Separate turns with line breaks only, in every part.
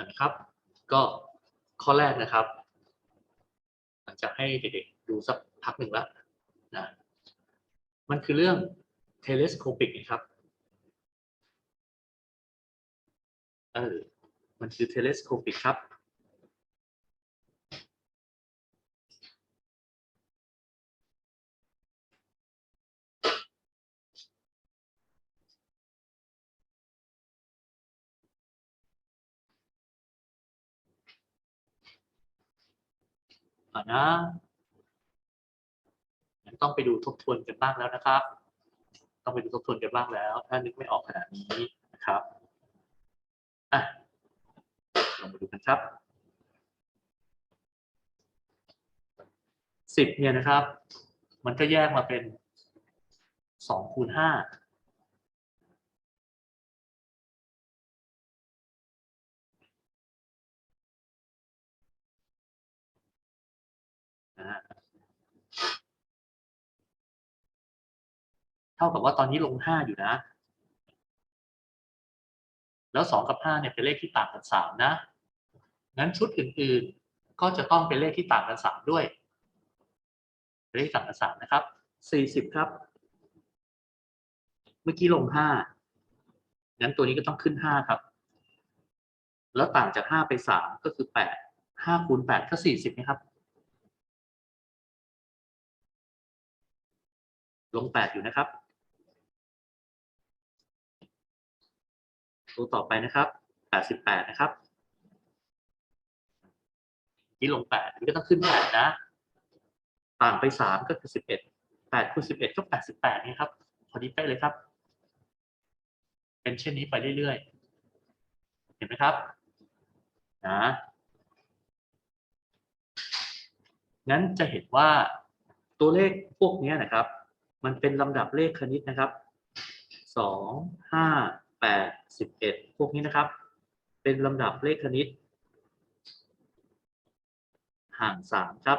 นะครับ ก็ข้อแรกนะครับ หลังจากให้เด็กๆดูสักพักหนึ่งแล้วนะมันคือเรื่อง telescopic นะครับเออมันคือ telescopic ครับ อ่านะต้องไปดูทบทวนกันบ้างแล้วนะครับ ต้องไปดูทบทวนกันบ้างแล้ว ถ้านึกไม่ออกขนาดนี้นะครับอะลองมาดูกันครับสิบเนี่ยนะครับ มันก็แยกมาเป็นสองคูณห้า เท่ากับว่าตอนนี้ลงห้าอยู่นะ แล้วสองกับห้าเนี่ยเป็นเลขที่ต่างกันสามนะงั้นชุดอื่นๆก็จะต้องเป็นเลขที่ต่างกันสามด้วยเลขต่างกันสามนะครับสี่สิบครับ เมื่อกี้ลงห้างั้นตัวนี้ก็ต้องขึ้นห้าครับ แล้วต่างจากห้าไปสามก็คือแปดห้าคูณแปดก็สี่สิบนะครับลงแปดอยู่นะครับ ตัวต่อไปนะครับ 88 นะครับที่ลง 8 มันก็ต้องขึ้น 8 นะ ต่างไป 3 ก็คือ 11 8คูณ11 ก็ 88 นี่ครับ พอดีเป๊ะเลยครับ เป็นเช่นนี้ไปเรื่อยๆ เห็นไหมครับ นะ งั้นจะเห็นว่าตัวเลขพวกนี้นะครับ มันเป็นลำดับเลขคณิตนะครับสอ งห้าแปดสิบเอ็ดพวกนี้นะครับ เป็นลำดับเลขคณิต ห่างสามครับ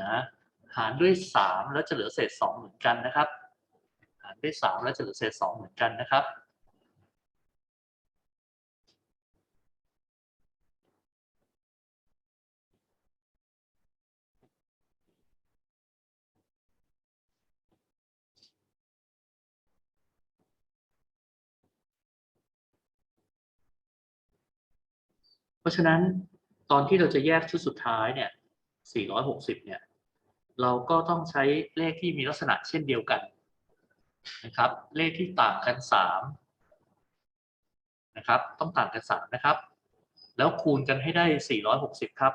นะหารด้วยสามแล้วจะเหลือเศษสองเหมือนกันนะครับ หารด้วยสามแล้วจะเหลือเศษสองเหมือนกันนะครับ ราะฉะนั้นตอนที่เราจะแยกชุดสุดท้ายเนี่ย 460 เนี่ย เราก็ต้องใช้เลขที่มีลักษณะเช่นเดียวกันนะครับ เลขที่ต่างกัน 3 นะครับ ต้องต่างกัน 3 นะครับ แล้วคูณกันให้ได้ 460 ครับ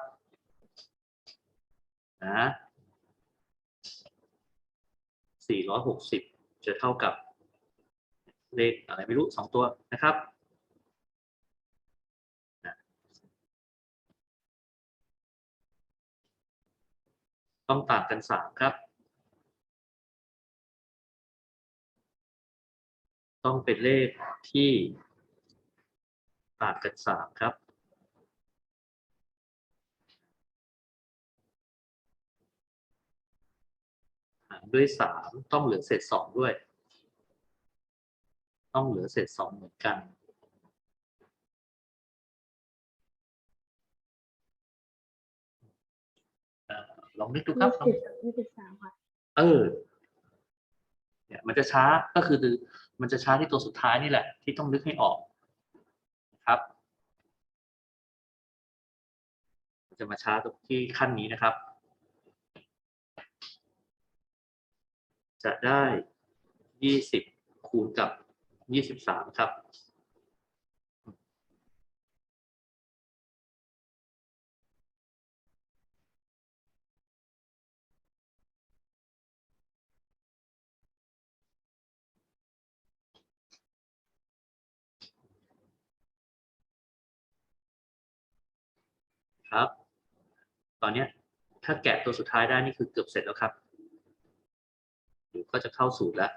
นะ460 จะเท่ากับเลขอะไรไม่รู้ 2 ตัวนะครับ ต้องต่างกันสามครับ ต้องเป็นเลขที่ต่างกันสามครับหารด้วยสามต้องเหลือเศษสองด้วย ต้องเหลือเศษสองเหมือนกัน ลองนึกดูครับลอง
ยี่สิบยี่สิบสามค่ะ
เออ เนี่ย มันจะช้าก็คือมันจะช้าที่ตัวสุดท้ายนี่แหละ ที่ต้องนึกให้ออกนะครับมันจะมาช้าตรงที่ขั้นนี้นะครับ จะได้ยี่สิบคูณกับยี่สิบสามครับ ครับ ตอนนี้ถ้าแกะตัวสุดท้ายได้นี่คือเกือบเสร็จแล้วครับเดี๋ยวก็จะเข้าสูตรแล้ว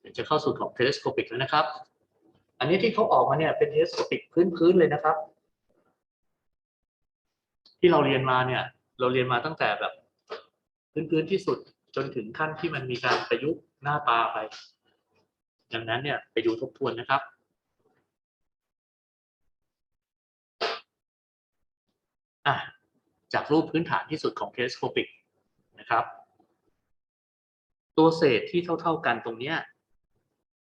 เดี๋ยวจะเข้าสูตรของ telescopic แล้วนะครับ อันนี้ที่เขาออกมาเนี่ยเป็นเทสติกพื้นๆเลยนะครับ ที่เราเรียนมาเนี่ย เราเรียนมาตั้งแต่แบบพื้นๆที่สุดจนถึงขั้นที่มันมีการประยุกต์หน้าตาไป ดังนั้นเนี่ยไปดูทบทวนนะครับอะจากรูปพื้นฐานที่สุดของเทสโคปิกนะครับ ตัวเศษที่เท่า ๆกันตรงเนี้ย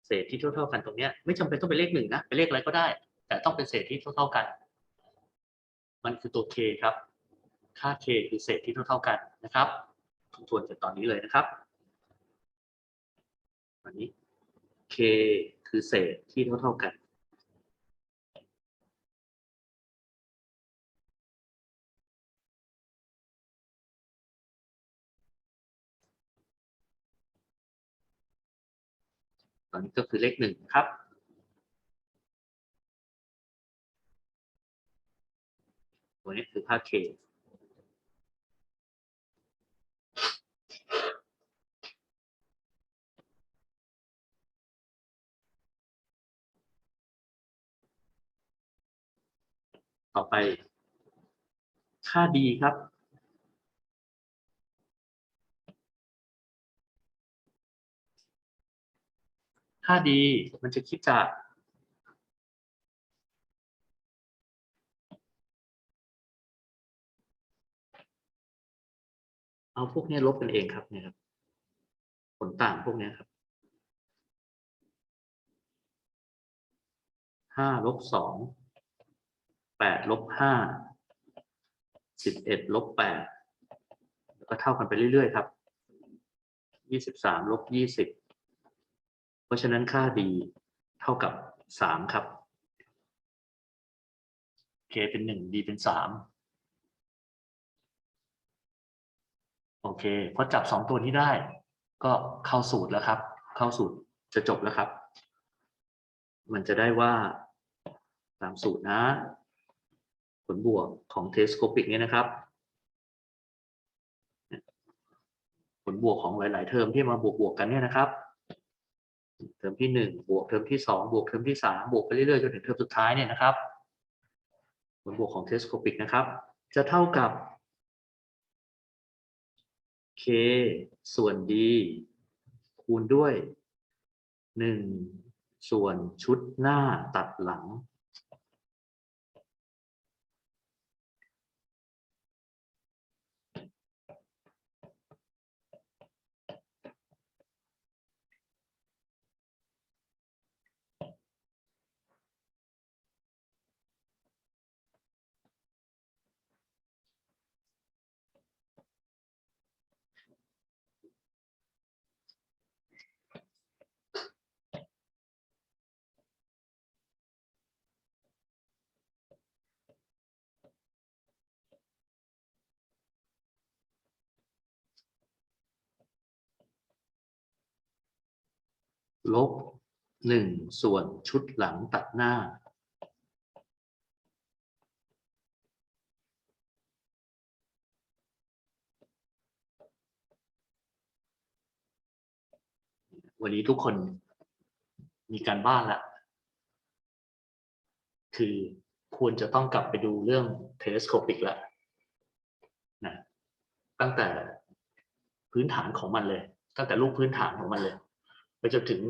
เศษที่เท่า ๆกันตรงเนี้ยไม่จำเป็นต้องเป็นเลขหนึ่งนะเป็นเลขอะไรก็ได้ แต่ต้องเป็นเศษที่เท่า ๆกัน มันคือตัว k ครับ ค่า k คือเศษที่เท่าๆกันนะครับทบทวนจากตอนนี้เลยนะครับตอนนี้ k คือเศษที่เท่าๆกันตอนนี้ก็คือเลขหนึ่งครับ ตัวนี้คือค่า k ต่อไป ค่า d ครับค่า d มันจะคิดจาก เอาพวกนี้ลบกันเองครับเนี่ยครับ ผลต่างพวกนี้ครับห้าลบสองแปดลบห้าสิบเอ็ดลบแปดแล้วก็เท่ากันไปเรื่อยๆครับยี่สิบสามลบยี่สิบเพราะฉะนั้นค่า d เท่ากับสามครับ k เป็นหนึ่ง d เป็นสาม อเคพอจับสองตัวนี้ได้ ก็เข้าสูตรแล้วครับ เข้าสูตรจะจบแล้วครับ มันจะได้ว่าตามสูตรนะ ผลบวกของเทสโคปิกเนี่ยนะครับ ผลบวกของหลาย ๆ เทอมที่มาบวกบวกๆกันเนี่ยนะครับ เทอมที่หนึ่งบวกเทอมที่สองบวกเทอมที่สามบวกไปเรื่อย ๆ จนถึงเทอมสุดท้ายเนี่ยนะครับ ผลบวกของเทสโคปิกนะครับ จะเท่ากับ k ส่วน d คูณด้วย 1 ส่วนชุดหน้าตัดหลัง ลบ1ส่วนชุดหลังตัดหน้า วันนี้ทุกคนมีการบ้านละ คือควรจะต้องกลับไปดูเรื่องเทเลสโคปิกล้วนะตั้งแต่พื้นฐานของมันเลย ตั้งแต่รูปพื้นฐานของมันเลย ไปจนถึง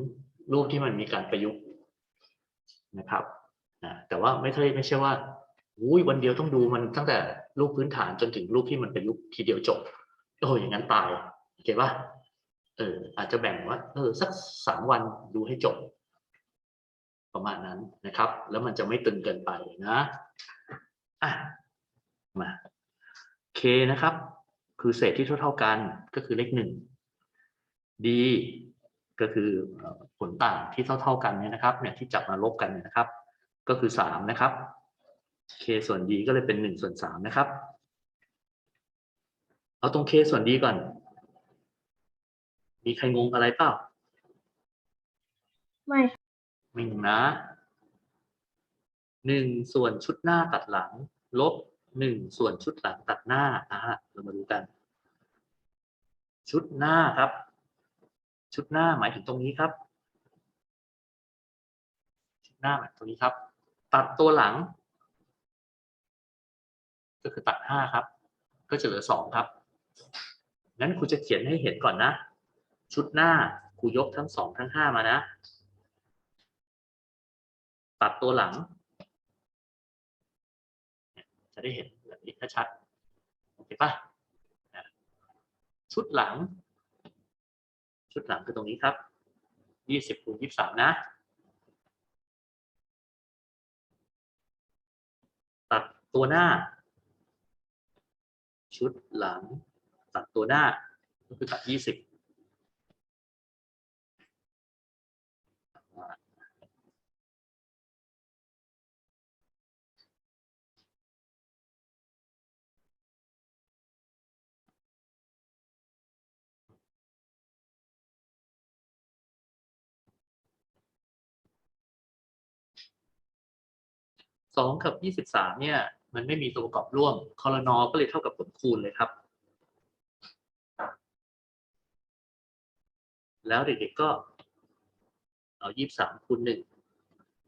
รูปที่มันมีการประยุกต์นะครับแต่ว่าไม่ใช่ไม่ใช่ว่าอุ้ยวันเดียวต้องดูมันตั้งแต่รูปพื้นฐานจนถึงรูปที่มันเป็นรูปทีเดียวจบโอ้ยอย่างนั้นตายโอเคปะเอออาจจะแบ่งว่าเออสักสามวันดูให้จบ ประมาณนั้นนะครับ แล้วมันจะไม่ตึงเกินไปนะอะมา k นะครับ คือเศษที่เท่า ๆกันก็คือเลขหนึ่ง d ก็คือเอ่อผลต่างที่เท่า ๆกันเนี่ยนะครับเนี่ยที่จับมาลบกันเนี่ยนะครับ ก็คือสามนะครับ k ส่วน d ก็เลยเป็นหนึ่งส่วนสามนะครับ เอาตรง k ส่วน d ก่อน มีใครงงอะไรเปล่า
ไม่
ไม่งงนะหนึ่งส่วนชุดหน้าตัดหลัง ลบหนึ่งส่วนชุดหลังตัดหน้าอะเรามาดูกัน ชุดหน้าครับ ชุดหน้าหมายถึงตรงนี้ครับชุดหน้าแบบตรงนี้ครับ ตัดตัวหลัง ก็คือตัดห้าครับ ก็จะเหลือสองครับงั้นครูจะเขียนให้เห็นก่อนนะ ชุดหน้าครูยกทั้งสองทั้งห้ามานะ ตัดตัวหลัง จะได้เห็นแบบนี้ชัดๆโอเคปะชุดหลัง ชุดหลังคือตรงนี้ครับยี่สิบคูณยี่สามนะ ตัดตัวหน้า ชุดหลัง ตัดตัวหน้า ก็คือตัดยี่สิบ สองกับยี่สิบสามเนี่ย มันไม่มีตัวประกอบร่วมคอรนอก็เลยเท่ากับผลคูณเลยครับ แล้วเด็กๆก็เอายี่สามคูณหนึ่ง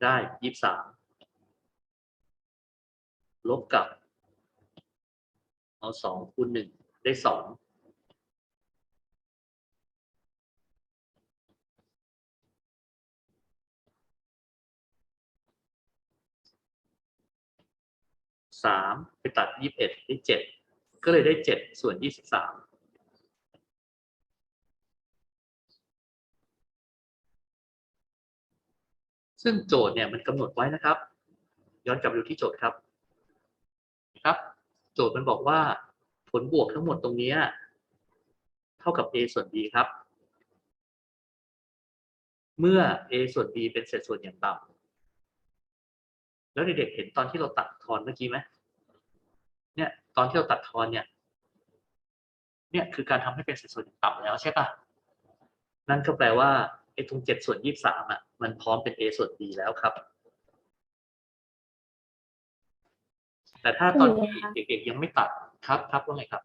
ได้ยี่สามลบกับ เอาสองคูณหนึ่งได้สอง สามไปตัดยี่สิบเอ็ดได้เจ็ดก็เลยได้เจ็ดส่วนยี่สิบสามซึ่งโจทย์เนี่ยมันกำหนดไว้นะครับ ย้อนกลับไปดูที่โจทย์ครับ ครับ โจทย์มันบอกว่าผลบวกทั้งหมดตรงนี้เท่ากับ a ส่วน b ครับ เมื่อ a ส่วน b เป็นเศษส่วนอย่างต่ำ แล้วเด็กๆเห็นตอนที่เราตัดทอนเมื่อกี้ไหมเนี่ย ตอนที่เราตัดทอนเนี่ย เนี่ยคือการทำให้เป็นเศษส่วนอย่างต่ำแล้วใช่ปะนั่นก็แปลว่าไอ้ตรงเจ็ดส่วนยี่สามอะ มันพร้อมเป็น a ส่วน b แล้วครับ แต่ถ้าตอนที่เด็กๆยังไม่ตัดครับครับว่าไงครับ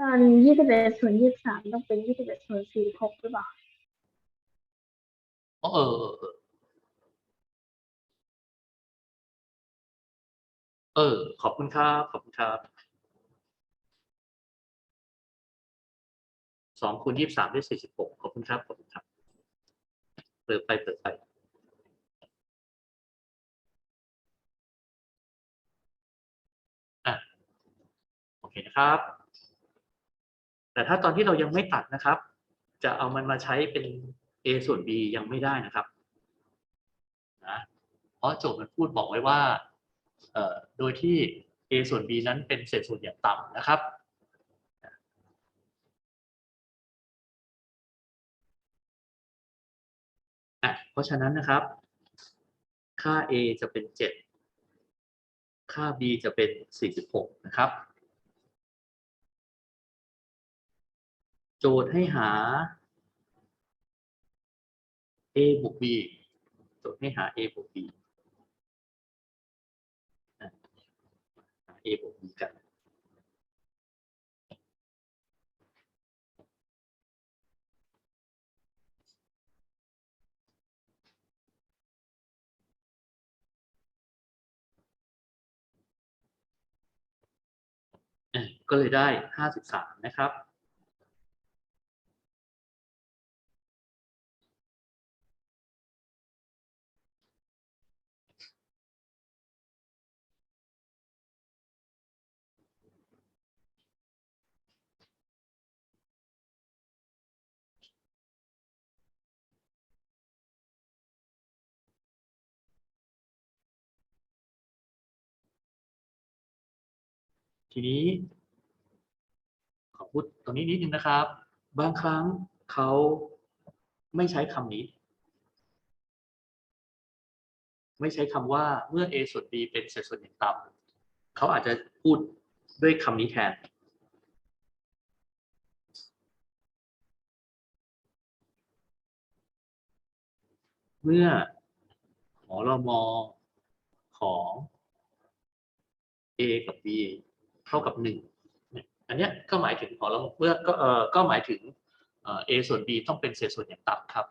ตอนยี่สิบเอ็ดส่วนยี่สิบสามต้องเป็นยี่สิบเอ็ดส่วนสี่หกหรือเปล่า
อ๋อเออ เออ ขอบคุณครับ ขอบคุณครับสองคูณยี่สามได้สี่สิบหกขอบคุณครับ ขอบคุณครับ เปิดไป เปิดไป อะ โอเคนะครับ แต่ถ้าตอนที่เรายังไม่ตัดนะครับ จะเอามันมาใช้เป็น a ส่วน b ยังไม่ได้นะครับ นะ เพราะโจทย์มันพูดบอกไว้ว่า โดยที่ a ส่วน b นั้นเป็นเศษส่วนอย่างต่ำนะครับเพราะฉะนั้นนะครับ ค่า a จะเป็น 7 ค่า b จะเป็น 46 นะครับ โจทย์ให้หา a บวก b โจทย์ให้หา a บวก b อะหา a บวก b กัน ก็เลยได้ 53 นะครับ ทีนี้ ขอพูดตรงนี้นิดนึงนะครับ บางครั้งเขาไม่ใช้คำนี้ ไม่ใช้คำว่าเมื่อ a ส่วน b เป็นเศษส่วนอย่งต่ำเขาอาจจะพูดด้วยคำนี้แทนเมื่อหอรมอของ a กับ b ท่ากับหนึ่งอันนี้ก็หมายถึงขอเราเมื่อก็เออก็หมายถึงเอส่วน b ต้องเป็นเศษส่วนอย่างต่ำครับ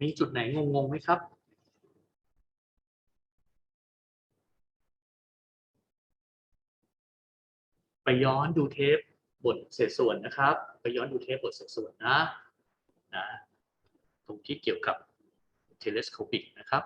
มีจุดไหนงงๆไหมครับ ไปย้อนดูเทปบทเศษส่วนนะครับ ไปย้อนดูเทปบทเศษส่วนนะนะ ตรงที่เกี่ยวกับเทเลสโคปิกนะครับ